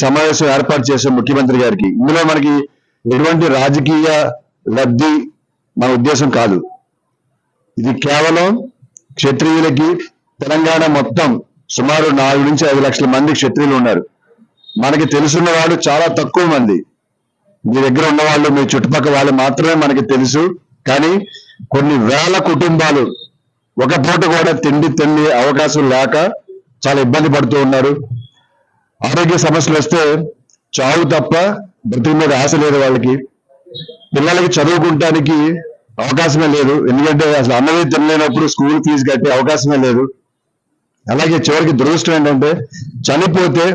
సమావేశం ఏర్పాటు చేసే ముఖ్యమంత్రి గారికి. ఇందులో మనకి ఎటువంటి రాజకీయ లబ్ధి మన ఉద్దేశం కాదు. ఇది కేవలం క్షత్రియులకి తెలంగాణ మొత్తం సుమారు నాలుగు నుంచి ఐదు లక్షల మంది క్షత్రియులు ఉన్నారు. మనకి తెలుసున్న వాళ్ళు చాలా తక్కువ మంది. మీ దగ్గర ఉన్న వాళ్ళు మీ చుట్టుపక్కల వాళ్ళు మాత్రమే మనకి తెలుసు. కానీ కొన్ని వేల కుటుంబాలు ఒక పూట కూడా తిండి తిండి అవకాశం లేక చాలా ఇబ్బంది పడుతూ ఉన్నారు. ఆరోగ్య సమస్యలు వస్తే చావు తప్ప బ్రతికి మీద ఆశ లేదు వాళ్ళకి. పిల్లలకి చదువుకుంటానికి అవకాశమే లేదు. ఎందుకంటే అసలు అన్నది తినలేనప్పుడు స్కూల్ ఫీజు కట్టే అవకాశమే లేదు. అలాగే చివరికి దురదృష్టం ఏంటంటే చనిపోతే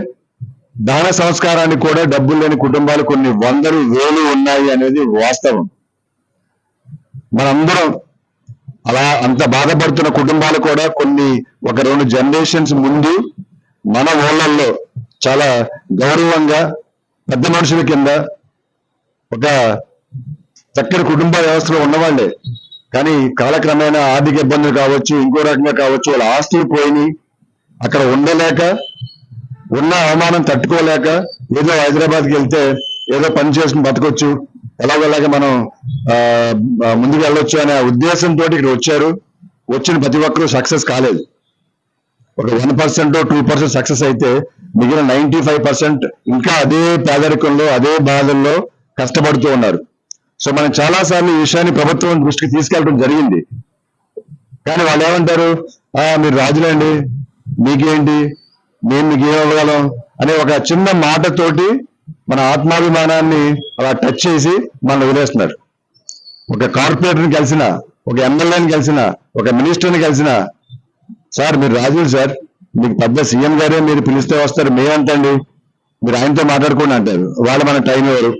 దాన సంస్కారానికి కూడా డబ్బులు లేని కుటుంబాలు కొన్ని వందలు వేలు ఉన్నాయి అనేది వాస్తవం. మనందరం అలా అంత బాధపడుతున్న కుటుంబాలు కూడా కొన్ని ఒక రెండు జనరేషన్స్ ముందు మన ఊళ్ళల్లో చాలా గౌరవంగా పెద్ద మనుషుల కింద ఒక చక్కటి కుటుంబ వ్యవస్థలో ఉన్నవాళ్ళే కానీ కాలక్రమేణా ఆర్థిక ఇబ్బందులు కావచ్చు ఇంకో రకంగా కావచ్చు వాళ్ళ ఆస్తులు పోయినాయి అక్కడ ఉండలేక ఉన్న అవమానం తట్టుకోలేక ఏదో హైదరాబాద్కి వెళ్తే ఏదో పని చేసుకుని బతకొచ్చు ఎలాగోలాగ మనం ఆ, ముందుకు వెళ్ళొచ్చు అనే ఉద్దేశంతో ఇక్కడ వచ్చారు. వచ్చిన ప్రతి ఒక్కరూ సక్సెస్ కాలేదు. ఒక one percent two percent success అయితే మిగిలిన నైన్టీ ఫైవ్ పర్సెంట్ ఇంకా అదే పేదరికంలో అదే బాధల్లో కష్టపడుతూ ఉన్నారు. సో మనం చాలా సార్లు ఈ విషయాన్ని ప్రభుత్వం దృష్టికి తీసుకెళ్ళడం జరిగింది. కానీ వాళ్ళు ఏమంటారు? ఆ మీరు రాజులండి. మీకేంటి? మేము మీకు ఏం ఇవ్వగలం? అనే ఒక చిన్న మాటతోటి మన ఆత్మాభిమానాన్ని అలా టచ్ చేసి మనం వదిలేస్తున్నారు. ఒక కార్పొరేటర్ని కలిసిన ఒక ఎమ్మెల్యేని కలిసిన ఒక మినిస్టర్ని కలిసిన సార్ మీరు రాజులు సార్. మీకు పెద్ద సీఎం గారే మీరు పిలిస్తే వస్తారు. మేమంతండి. మీరు ఆయనతో మాట్లాడుకోండి అంటారు. వాళ్ళు మన టైం ఇవ్వరు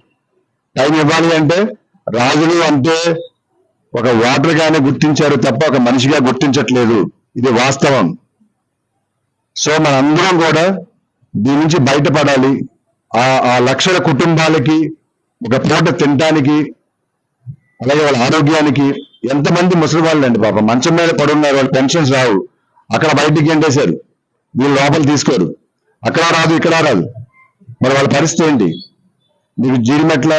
టైం ఇవ్వాలి అంటే రాజులు అంటే ఒక వాటర్ గానే గుర్తించారు తప్ప ఒక మనిషిగా గుర్తించట్లేదు. ఇది వాస్తవం. సో మనందరం కూడా దీని నుంచి బయటపడాలి. ఆ ఆ లక్షల కుటుంబాలకి ఒక పూట తినటానికి అలాగే వాళ్ళ ఆరోగ్యానికి ఎంతమంది ముసలి వాళ్ళు అండి పాపం. మంచం మీద పడున్నారు వాళ్ళు పెన్షన్స్ రావు. అక్కడ బయటికి ఎండేశారు వీళ్ళు లోపల తీసుకోరు. అక్కడ రాదు ఇక్కడ రాదు. మరి వాళ్ళ పరిస్థితి ఏంటి? మీకు జీడిమెట్ల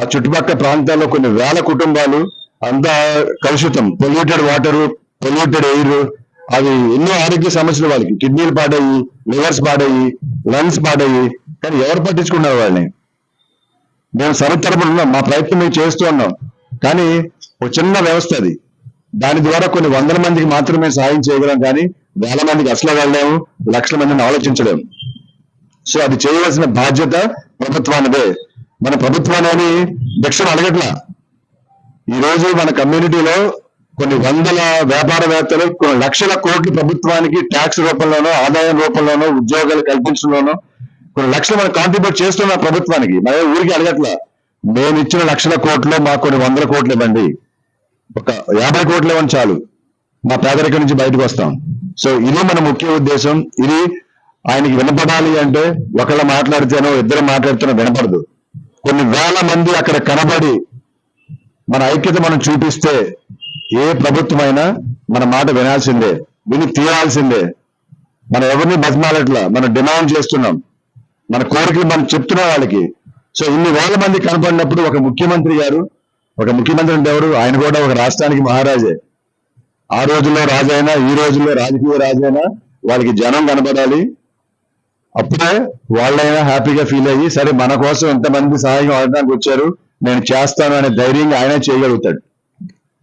ఆ చుట్టుపక్కల ప్రాంతాల్లో కొన్ని వేల కుటుంబాలు అంతా కలుషితం. పొల్యూటెడ్ వాటర్ పొల్యూటెడ్ ఎయిర్ అవి ఎన్నో ఆరోగ్య సమస్యలు వాళ్ళకి. కిడ్నీలు పాడయ్యి లివర్స్ పాడయ్యి లంగ్స్ పాడయ్యి. కానీ ఎవరు పట్టించుకున్నారు వాళ్ళని? మేము సరి తరపున మా ప్రయత్నం మేము చేస్తూ ఉన్నాం. కానీ ఒక చిన్న వ్యవస్థ అది. దాని ద్వారా కొన్ని వందల మందికి మాత్రమే సహాయం చేయగలం కానీ వేల మందికి అసలు వెళ్ళలేము లక్షల మందిని ఆలోచించలేము. సో అది చేయవలసిన బాధ్యత ప్రభుత్వానిదే. మన ప్రభుత్వాన్ని భిక్షను అడగట్ల. ఈ రోజు మన కమ్యూనిటీలో కొన్ని వందల వ్యాపారవేత్తలు కొన్ని లక్షల కోట్లు ప్రభుత్వానికి ట్యాక్స్ రూపంలోనో ఆదాయం రూపంలోనో ఉద్యోగాలు కల్పించడంలోనో కొన్ని లక్షలు మనం కాంట్రిబ్యూట్ చేస్తున్నాం ప్రభుత్వానికి. మన ఊరికి అడగట్లా. మేము ఇచ్చిన లక్షల కోట్లు మాకు కొన్ని వందల కోట్లు ఇవ్వండి. ఒక యాభై కోట్లు ఇవ్వండి చాలు. మా పేదరికం నుంచి బయటకు వస్తాం. సో ఇది మన ముఖ్య ఉద్దేశం. ఇది ఆయనకి వినపడాలి అంటే ఒకళ్ళ మాట్లాడితేనో ఇద్దరు మాట్లాడితేనో వినపడదు. కొన్ని వేల మంది అక్కడ కనబడి మన ఐక్యత మనం చూపిస్తే ఏ ప్రభుత్వమైనా మన మాట వినాల్సిందే విని తీరాల్సిందే. మనం ఎవరిని బతిమాలట్లా? మనం డిమాండ్ చేస్తున్నాం. మన కోరికలు మనం చెప్తున్నాం వాళ్ళకి. సో ఇన్ని వేల మంది కనపడినప్పుడు ఒక ముఖ్యమంత్రి గారు ఒక ముఖ్యమంత్రి అంటే ఎవరు? ఆయన కూడా ఒక రాష్ట్రానికి మహారాజే. ఆ రోజుల్లో రాజైనా ఈ రోజుల్లో రాజకీయ రాజైనా వాళ్ళకి జనం కనపడాలి. అప్పుడే వాళ్ళైనా హ్యాపీగా ఫీల్ అయ్యి సరే మన కోసం ఎంతమంది సహాయం అడగడానికి వచ్చారు నేను చేస్తాను అనే ధైర్యంగా ఆయన చేయగలుగుతాడు.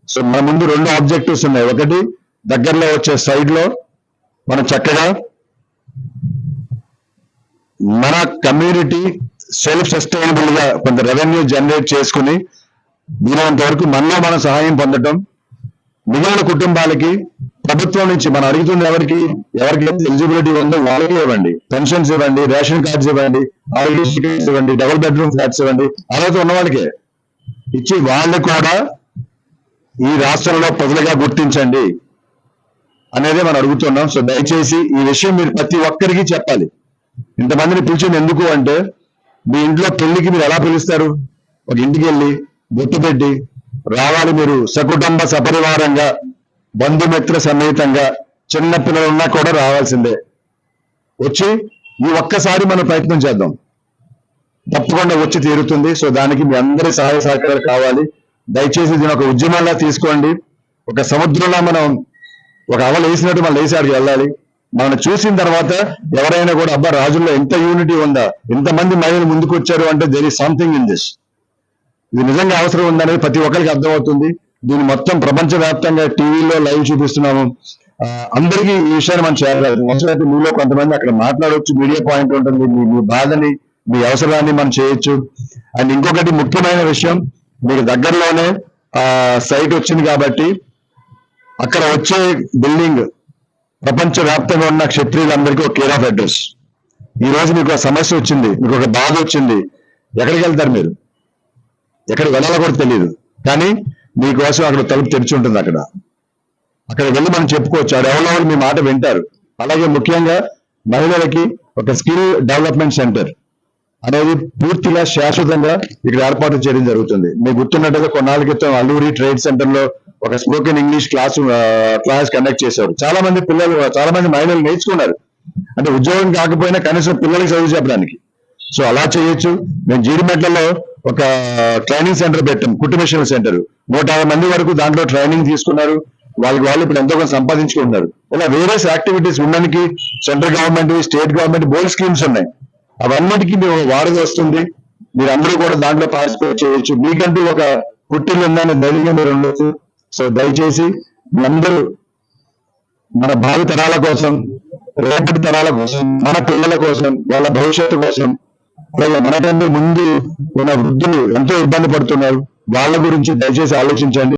సో మన ముందు రెండు ఆబ్జెక్టివ్స్ ఉన్నాయి. ఒకటి దగ్గరలో వచ్చే సైడ్లో మనం చక్కగా మన కమ్యూనిటీ సెల్ఫ్ సస్టైనబుల్గా కొంత రెవెన్యూ జనరేట్ చేసుకుని వీలైనంత వరకు మనలో మనం సహాయం పొందటం మిగిలిన కుటుంబాలకి ప్రభుత్వం నుంచి మనం అడుగుతుంది ఎవరికి ఎవరికి ఎలిజిబిలిటీ ఉందో వాళ్ళకి ఇవ్వండి. పెన్షన్స్ ఇవ్వండి రేషన్ కార్డ్స్ ఇవ్వండి ఆరోగ్య కార్డ్స్ ఇవ్వండి డబుల్ బెడ్రూమ్ ఫ్లాట్స్ ఇవ్వండి అర్హత ఉన్న వాళ్ళకే. ఇచ్చి వాళ్ళు కూడా ఈ రాష్ట్రంలో ప్రజలుగా గుర్తించండి అనేది మనం అడుగుతున్నాం. సో దయచేసి ఈ విషయం మీరు ప్రతి ఒక్కరికి చెప్పాలి. ఇంతమందిని పిలిచింది ఎందుకు అంటే మీ ఇంట్లో పెళ్ళికి మీరు ఎలా పిలుస్తారు? ఒక ఇంటికి వెళ్ళి గుర్తుపెట్టి రావాలి మీరు సకుటుంబ సపరివారంగా బంధుమిత్ర సమేతంగా చిన్న పిల్లలు ఉన్నా కూడా రావాల్సిందే. వచ్చి ఈ ఒక్కసారి మనం ప్రయత్నం చేద్దాం. తప్పకుండా వచ్చి తీరుతుంది. సో దానికి మీ అందరి సహాయ సహకారాలు కావాలి. దయచేసి దీని ఒక ఉద్యమంలా తీసుకోండి. ఒక సముద్రంలో మనం ఒక అవలు వేసినట్టు మనం లేచి వెళ్ళాలి. మనం చూసిన తర్వాత ఎవరైనా కూడా అబ్బా రాజుల్లో ఎంత యూనిటీ ఉందా? ఇంతమంది మహిళలు ముందుకు వచ్చారు అంటే there is something in this ఇది నిజంగా అవసరం ఉందనేది ప్రతి ఒక్కరికి అర్థమవుతుంది. దీన్ని మొత్తం ప్రపంచవ్యాప్తంగా టీవీలో లైవ్ చూపిస్తున్నాము. అందరికీ ఈ విషయాన్ని మనం చేయాలి అవసరమైతే మీలో కొంతమంది అక్కడ మాట్లాడవచ్చు మీడియా పాయింట్ ఉంటుంది మీ మీ బాధని మీ అవసరాన్ని మనం చేయొచ్చు. అండ్ ఇంకొకటి ముఖ్యమైన విషయం మీకు దగ్గరలోనే ఆ సైట్ వచ్చింది కాబట్టి అక్కడ వచ్చే బిల్డింగ్ ప్రపంచవ్యాప్తంగా ఉన్న క్షత్రియులందరికీ ఒక కేర్ ఆఫ్ అడ్రస్ ఈ రోజు మీకు ఒక సమస్య వచ్చింది మీకు ఒక బాధ వచ్చింది. ఎక్కడికి వెళ్తారు మీరు? ఎక్కడ వెళ్ళాలో కూడా తెలియదు కానీ మీకోసం అక్కడ తలుపు తెరిచి ఉంటుంది అక్కడ. అక్కడ వెళ్ళి మనం చెప్పుకోవచ్చు. ఆడ ఎవరో మీ మాట వింటారు. అలాగే ముఖ్యంగా మహిళలకి ఒక స్కిల్ డెవలప్మెంట్ సెంటర్ అనేది పూర్తిగా శాశ్వతంగా ఇక్కడ ఏర్పాటు చేయడం జరుగుతుంది. మీకు గుర్తున్నట్టుగా కొన్నాళ్ళ క్రితం అల్లూరి ట్రేడ్ సెంటర్లో ఒక spoken English class class conduct చేశారు. చాలా మంది పిల్లలు చాలా మంది మహిళలు నేర్చుకున్నారు. అంటే ఉద్యోగం కాకపోయినా కనీసం పిల్లలకి చదువు చెప్పడానికి. సో అలా చేయొచ్చు. మేము జీడిమెట్లలో ఒక ట్రైనింగ్ సెంటర్ పెట్టాం కుటుంబ సెంటర్ నూట యాభై మంది వరకు దాంట్లో ట్రైనింగ్ తీసుకున్నారు. వాళ్ళకి వాళ్ళు ఇప్పుడు ఎంతో కొంత సంపాదించుకుంటున్నారు. ఇలా వేరియస్ యాక్టివిటీస్ ఉండడానికి సెంట్రల్ గవర్నమెంట్ స్టేట్ గవర్నమెంట్ బోల్డ్ స్కీమ్స్ ఉన్నాయి. అవన్నిటికీ మేము వాడది వస్తుంది. మీరు అందరూ కూడా దాంట్లో పార్టిసిపేట్ చేయొచ్చు. మీకంటూ ఒక పుట్టిల్లు ఉందని ధైర్యంగా మీరు ఉండొచ్చు. సో దయచేసి అందరూ మన భావి తరాల కోసం రేపటి తరాల కోసం మన పిల్లల కోసం వాళ్ళ భవిష్యత్తు కోసం అలాగే మనకంటే ముందు ఉన్న వృద్ధులు ఎంతో ఇబ్బంది పడుతున్నారు. వాళ్ళ గురించి దయచేసి ఆలోచించండి.